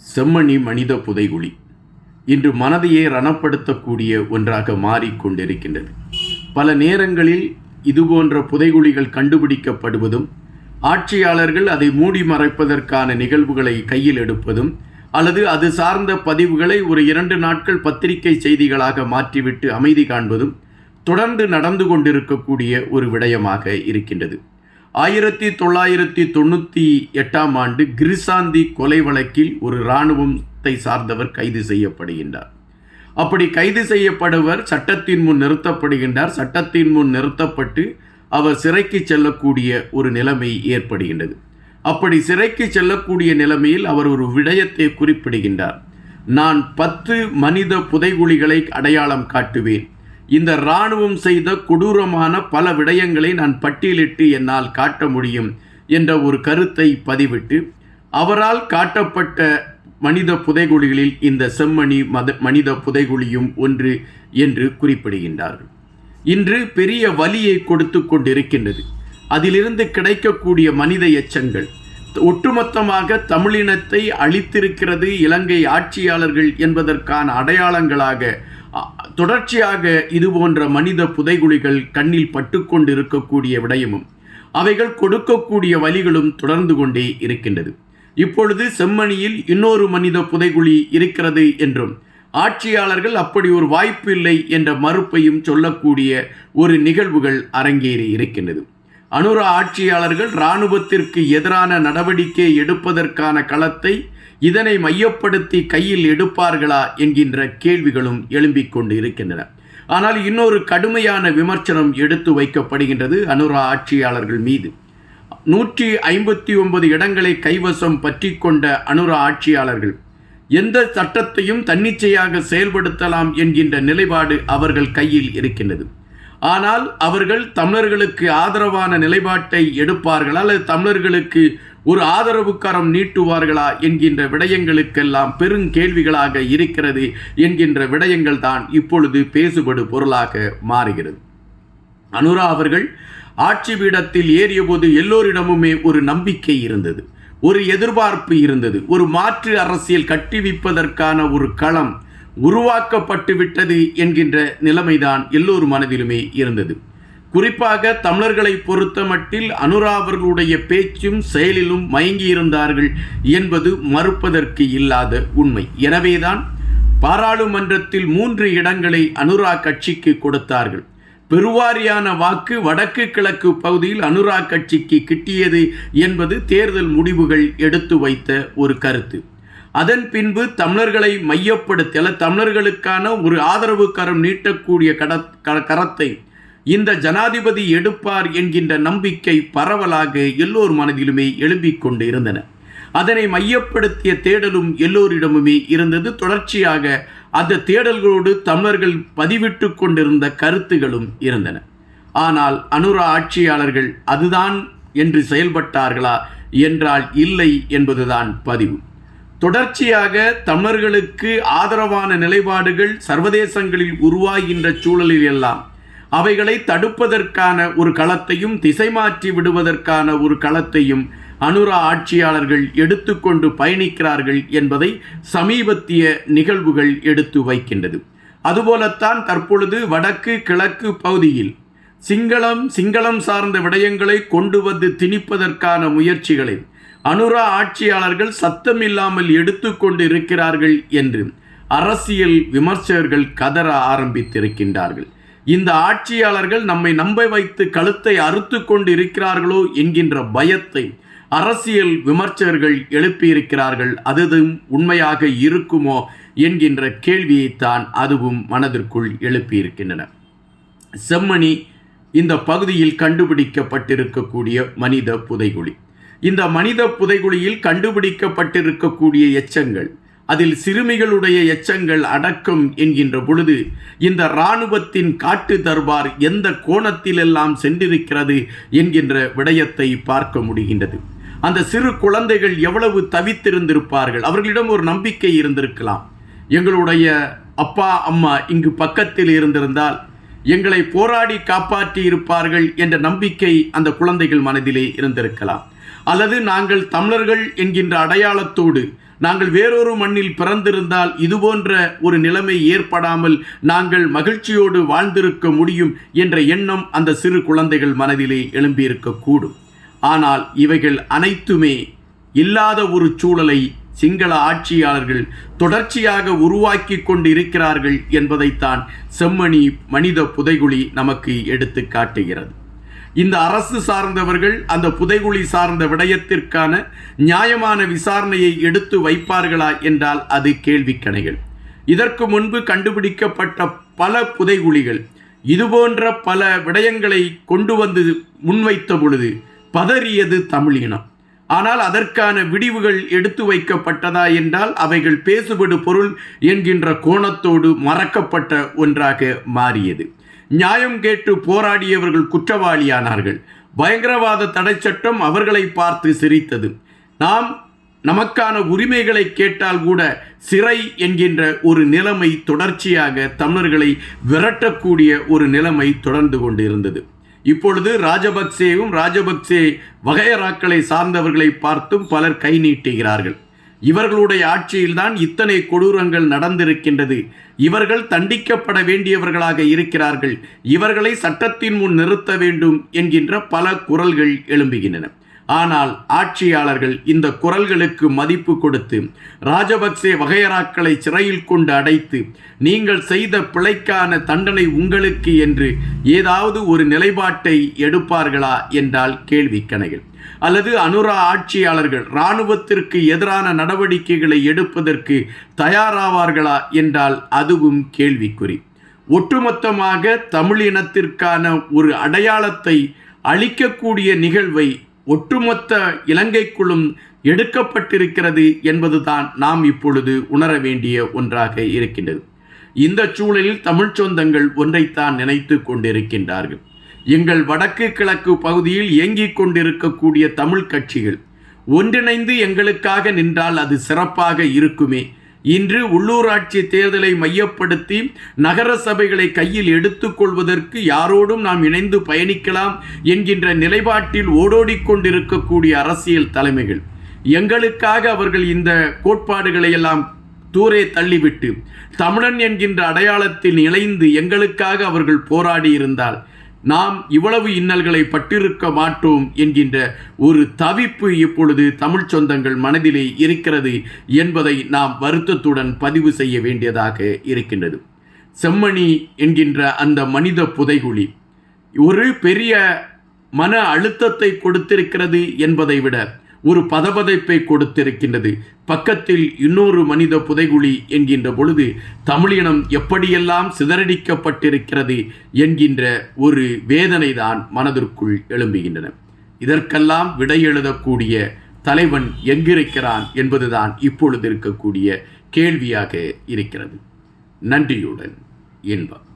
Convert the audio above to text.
செம்மணி மனித புதைகுழி. இன்று மனதையே ரணப்படுத்தக்கூடிய ஒன்றாக மாறிக்கொண்டிருக்கின்றது. பல நேரங்களில் இதுபோன்ற புதைகுழிகள் கண்டுபிடிக்கப்படுவதும் ஆட்சியாளர்கள் அதை மூடி மறைப்பதற்கான நிகழ்வுகளை கையில் எடுப்பதும் அல்லது அது சார்ந்த பதிவுகளை ஒரு இரண்டு நாட்கள் பத்திரிகை செய்திகளாக மாற்றிவிட்டு அமைதி காண்பதும் தொடர்ந்து நடந்து கொண்டிருக்கக்கூடிய ஒரு விடயமாக இருக்கின்றது. ஆயிரத்தி தொள்ளாயிரத்தி தொண்ணூற்றி எட்டாம் ஆண்டு கிரிசாந்தி கொலை வழக்கில் ஒரு இராணுவத்தை சார்ந்தவர் கைது செய்யப்படுகின்றார். அப்படி கைது செய்யப்படுவர் சட்டத்தின் முன் நிறுத்தப்படுகின்றார். சட்டத்தின் முன் நிறுத்தப்பட்டு அவர் சிறைக்கு செல்லக்கூடிய ஒரு நிலைமை ஏற்படுகின்றது. அப்படி சிறைக்கு செல்லக்கூடிய நிலைமையில் அவர் ஒரு விடயத்தை குறிப்பிடுகின்றார். நான் பத்து மனித புதைகுழிகளை அடையாளம் காட்டுவேன். இந்த இராணுவம் செய்த கொடூரமான பல விடயங்களை நான் பட்டியலிட்டு என்னால் காட்ட முடியும் என்ற ஒரு கருத்தை பதிவிட்டு அவரால் காட்டப்பட்ட மனித புதைகுழிகளில் இந்த செம்மணி மத மனித புதைகுழியும் ஒன்று என்று குறிப்பிடுகின்றார்கள். இன்று பெரிய வலியை கொடுத்து கொண்டிருக்கின்றது. அதிலிருந்து கிடைக்கக்கூடிய மனித எச்சங்கள் ஒட்டுமொத்தமாக தமிழினத்தை அழித்திருக்கிறது இலங்கை ஆட்சியாளர்கள் என்பதற்கான அடையாளங்களாக தொடர்ச்சியாக இதுபோன்ற மனித புதைகுழிகள் கண்ணில் பட்டுக்கொண்டு இருக்கக்கூடிய விடயமும் அவைகள் கொடுக்கக்கூடிய வழிகளும் தொடர்ந்து கொண்டே இருக்கின்றது. இப்பொழுது செம்மணியில் இன்னொரு மனித புதைகுழி இருக்கிறது என்றும் ஆட்சியாளர்கள் அப்படி ஒரு வாய்ப்பு இல்லை என்ற மறுப்பையும் சொல்லக்கூடிய ஒரு நிகழ்வுகள் அரங்கேறி இருக்கின்றது. அனுரா ஆட்சியாளர்கள் இராணுவத்திற்கு எதிரான நடவடிக்கை எடுப்பதற்கான களத்தை இதனை மையப்படுத்தி கையில் எடுப்பார்களா என்கின்ற கேள்விகளும் எழும்பிக் கொண்டு இருக்கின்றன ஆனால் இன்னொரு கடுமையான விமர்சனம் எடுத்து வைக்கப்படுகின்றது அனுரா ஆட்சியாளர்கள் மீது. நூற்றி ஐம்பத்தி ஒன்பது இடங்களை கைவசம் பற்றி கொண்ட அனுரா ஆட்சியாளர்கள் எந்த சட்டத்தையும் தன்னிச்சையாக செயல்படுத்தலாம் என்கின்ற நிலைப்பாடு அவர்கள் கையில் இருக்கின்றது. ஆனால் அவர்கள் தமிழர்களுக்கு ஆதரவான நிலைப்பாட்டை எடுப்பார்கள் அல்லது தமிழர்களுக்கு ஒரு ஆதரவுக்கரம் நீட்டுவார்களா என்கின்ற விடயங்களுக்கெல்லாம் பெருங்கேள்விகளாக இருக்கிறது என்கின்ற விடயங்கள் தான் இப்பொழுது பேசுபடு பொருளாக மாறுகிறது. அனுரா அவர்கள் ஆட்சி பீடத்தில் ஏறியபோது எல்லோரிடமுமே ஒரு நம்பிக்கை இருந்தது. ஒரு எதிர்பார்ப்பு இருந்தது. ஒரு மாற்று அரசியல் கட்டிவிப்பதற்கான ஒரு களம் உருவாக்கப்பட்டு விட்டது என்கின்ற நிலைமைதான் எல்லோர் மனதிலுமே இருந்தது. குறிப்பாக தமிழர்களை பொறுத்தமட்டில் அனுரா அவர்களுடைய பேச்சும் செயலிலும் மயங்கியிருந்தார்கள் என்பது மறுப்பதற்கு இல்லாத உண்மை. எனவேதான் பாராளுமன்றத்தில் மூன்று இடங்களை அனுரா கட்சிக்கு கொடுத்தார்கள். பெருவாரியான வாக்கு வடக்கு கிழக்கு பகுதியில் அனுரா கட்சிக்கு கிட்டியது என்பது தேர்தல் முடிவுகள் எடுத்து வைத்த ஒரு கருத்து. அதன் பின்பு தமிழர்களை மையப்படுத்தி அல்ல தமிழர்களுக்கான ஒரு ஆதரவு கரம் நீட்டக்கூடிய கட க- கரத்தை இந்த ஜனாதிபதி எடுப்பார் என்கின்ற நம்பிக்கை பரவலாக எல்லோர் மனதிலுமே எழும்பிக் கொண்டு இருந்தன அதனை மையப்படுத்திய தேடலும் எல்லோரிடமுமே இருந்தது. தொடர்ச்சியாக அந்த தேடல்களோடு தமிழர்கள் பதிவிட்டு கொண்டிருந்த கருத்துகளும் இருந்தன. ஆனால் அனுரா ஆட்சியாளர்கள் அதுதான் என்று செயல்பட்டார்களா என்றால் இல்லை என்பதுதான் பதிவு. தொடர்ச்சியாக தமிழர்களுக்கு ஆதரவான நிலைப்பாடுகள் சர்வதேசங்களில் உருவாகின்ற சூழலில் எல்லாம் அவைகளை தடுப்பதற்கான ஒரு களத்தையும் திசை மாற்றி விடுவதற்கான ஒரு களத்தையும் அனுரா ஆட்சியாளர்கள் எடுத்துக்கொண்டு பயணிக்கிறார்கள் என்பதை சமீபத்திய நிகழ்வுகள் எடுத்து வைக்கின்றது. அதுபோலத்தான் தற்பொழுது வடக்கு கிழக்கு பகுதியில் சிங்களம் சிங்களம் சார்ந்த விடயங்களை கொண்டு வந்து திணிப்பதற்கான முயற்சிகளை அனுரா ஆட்சியாளர்கள் சத்தமில்லாமல் எடுத்துக்கொண்டு இருக்கிறார்கள் என்று அரசியல் விமர்சகர்கள் கதற ஆரம்பித்திருக்கின்றார்கள். இந்த ஆட்சியாளர்கள் நம்மை நம்ப வைத்து கழுத்தை அறுத்து கொண்டு இருக்கிறார்களோ என்கின்ற பயத்தை அரசியல் விமர்சகர்கள் எழுப்பியிருக்கிறார்கள். அதுவும் உண்மையாக இருக்குமோ என்கின்ற கேள்வியைத்தான் அதுவும் மனதிற்குள் எழுப்பியிருக்கின்றன. செம்மணி இந்த பகுதியில் கண்டுபிடிக்கப்பட்டிருக்கக்கூடிய மனித புதைகுழி. இந்த மனித புதைகுழியில் கண்டுபிடிக்கப்பட்டிருக்கக்கூடிய எச்சங்கள் அதில் சிறுமிகளுடைய எச்சங்கள் அடக்கம் என்கின்ற பொழுது இந்த இராணுவத்தின் காட்டு தர்பார் எந்த கோணத்திலெல்லாம் சென்றிருக்கிறது என்கின்ற விடயத்தை பார்க்க முடிகின்றது. அந்த சிறு குழந்தைகள் எவ்வளவு தவித்திருந்திருப்பார்கள்? அவர்களிடம் ஒரு நம்பிக்கை இருந்திருக்கலாம். எங்களுடைய அப்பா அம்மா இங்கு பக்கத்தில் இருந்திருந்தால் எங்களை போராடி காப்பாற்றி இருப்பார்கள் என்ற நம்பிக்கை அந்த குழந்தைகள் மனதிலே இருந்திருக்கலாம். அல்லது நாங்கள் தமிழர்கள் என்கின்ற அடையாளத்தோடு நாங்கள் வேறொரு மண்ணில் பிறந்திருந்தால் இதுபோன்ற ஒரு நிலைமை ஏற்படாமல் நாங்கள் மகிழ்ச்சியோடு வாழ்ந்திருக்க முடியும் என்ற எண்ணம் அந்த சிறு குழந்தைகள் மனதிலே எழும்பியிருக்கக்கூடும். ஆனால் இவைகள் அனைத்துமே இல்லாத ஒரு சூழலை சிங்கள ஆட்சியாளர்கள் தொடர்ச்சியாக உருவாக்கி கொண்டு இருக்கிறார்கள் என்பதைத்தான் செம்மணி மனித புதைகுழி நமக்கு எடுத்து காட்டுகிறது. இந்த அரசு சார்ந்தவர்கள் அந்த புதைகுழி சார்ந்த விடயத்திற்கான நியாயமான விசாரணையை எடுத்து வைப்பார்களா என்றால் அது கேள்விக்கணைகள் இதற்கு முன்பு கண்டுபிடிக்கப்பட்ட பல புதைகுழிகள் இதுபோன்ற பல விடயங்களை கொண்டு வந்து முன்வைத்த பொழுது பதறியது தமிழினம் ஆனால் அதற்கான விடிவுகள் எடுத்து வைக்கப்பட்டதா என்றால் அவைகள் பேசுபடு பொருள் என்கின்ற கோணத்தோடு மறக்கப்பட்ட ஒன்றாக மாறியது. நியாயம் கேட்டு போராடியவர்கள் குற்றவாளியானார்கள். பயங்கரவாத தடை சட்டம் அவர்களை பார்த்து சிரித்தது. நாம் நமக்கான உரிமைகளை கேட்டால் கூட சிறை என்கின்ற ஒரு நிலைமை தொடர்ச்சியாக தமிழர்களை விரட்டக்கூடிய ஒரு நிலைமை தொடர்ந்து கொண்டிருந்தது. இப்பொழுது ராஜபக்சேவும் ராஜபக்சே வகையராக்களை சார்ந்தவர்களை பார்த்தும் பலர் கை நீட்டுகிறார்கள். இவர்களுடைய ஆட்சியில்தான் இத்தனை கொடூரங்கள் நடந்திருக்கின்றது. இவர்கள் தண்டிக்கப்பட வேண்டியவர்களாக இருக்கிறார்கள். இவர்களை சட்டத்தின் முன் நிறுத்த வேண்டும் என்கின்ற பல குரல்கள் எழும்புகின்றன. ஆனால் ஆட்சியாளர்கள் இந்த குரல்களுக்கு மதிப்பு கொடுத்து ராஜபக்சே வகையராக்களை சிறையில் கொண்டு அடைத்து நீங்கள் செய்த பிழைக்கான தண்டனை உங்களுக்கு என்று ஏதாவது ஒரு நிலைப்பாட்டை எடுப்பார்களா என்றால் கேள்வி கேள்விக்கணைகள். அல்லது அனுரா ஆட்சியாளர்கள் இராணுவத்திற்கு எதிரான நடவடிக்கைகளை எடுப்பதற்கு தயாராவார்களா என்றால் அதுவும் கேள்விக்குறி. ஒட்டுமொத்தமாக தமிழினத்திற்கான ஒரு அடையாளத்தை அளிக்கக்கூடிய நிகழ்வை ஒட்டுமொத்த இலங்கைக்குள்ளும் எடுக்கப்பட்டிருக்கிறது என்பதுதான் நாம் இப்பொழுது உணர வேண்டிய ஒன்றாக இருக்கின்றது. இந்த சூழலில் தமிழ்ச் சொந்தங்கள் ஒன்றைத்தான் நினைத்து கொண்டிருக்கின்றார்கள். எங்கள் வடக்கு கிழக்கு பகுதியில் இயங்கிக் கொண்டிருக்கக்கூடிய தமிழ் கட்சிகள் ஒன்றிணைந்து எங்களுக்காக நின்றால் அது சிறப்பாக இருக்குமே இன்று உள்ளூராட்சி தேர்தலை மையப்படுத்தி நகர சபைகளை கையில் எடுத்துக்கொள்வதற்கு யாரோடும் நாம் இணைந்து பயணிக்கலாம் என்கின்ற நிலைப்பாட்டில் ஓடோடிக்கொண்டிருக்கக்கூடிய அரசியல் தலைமைகள். எங்களுக்காக அவர்கள் இந்த கோட்பாடுகளை எல்லாம் தூரே தள்ளிவிட்டு தமிழன் என்கின்ற அடையாளத்தில் இணைந்து எங்களுக்காக அவர்கள் போராடி இருந்தால் நாம் இவ்வளவு இன்னல்களை பட்டிருக்க மாட்டோம் என்கின்ற ஒரு தவிப்பு இப்பொழுது தமிழ் சொந்தங்கள் மனதிலே இருக்கிறது என்பதை நாம் வருத்தத்துடன் பதிவு செய்ய வேண்டியதாக இருக்கின்றது. செம்மணி என்கின்ற அந்த மனித புதைகுழி ஒரு பெரிய மன அழுத்தத்தை கொடுத்திருக்கிறது என்பதை விட ஒரு பதபதைப்பை கொடுத்திருக்கின்றது. பக்கத்தில் இன்னொரு மனித புதைகுழி என்கின்ற பொழுது தமிழினம் எப்படியெல்லாம் சிதறடிக்கப்பட்டிருக்கிறது என்கின்ற ஒரு வேதனை தான் மனதிற்குள் எழும்புகின்றன. இதற்கெல்லாம் விடை எழுதக்கூடிய தலைவன் எங்கிருக்கிறான் என்பதுதான் இப்பொழுது இருக்கக்கூடிய கேள்வியாக இருக்கிறது. நன்றியுடன் இன்பம்.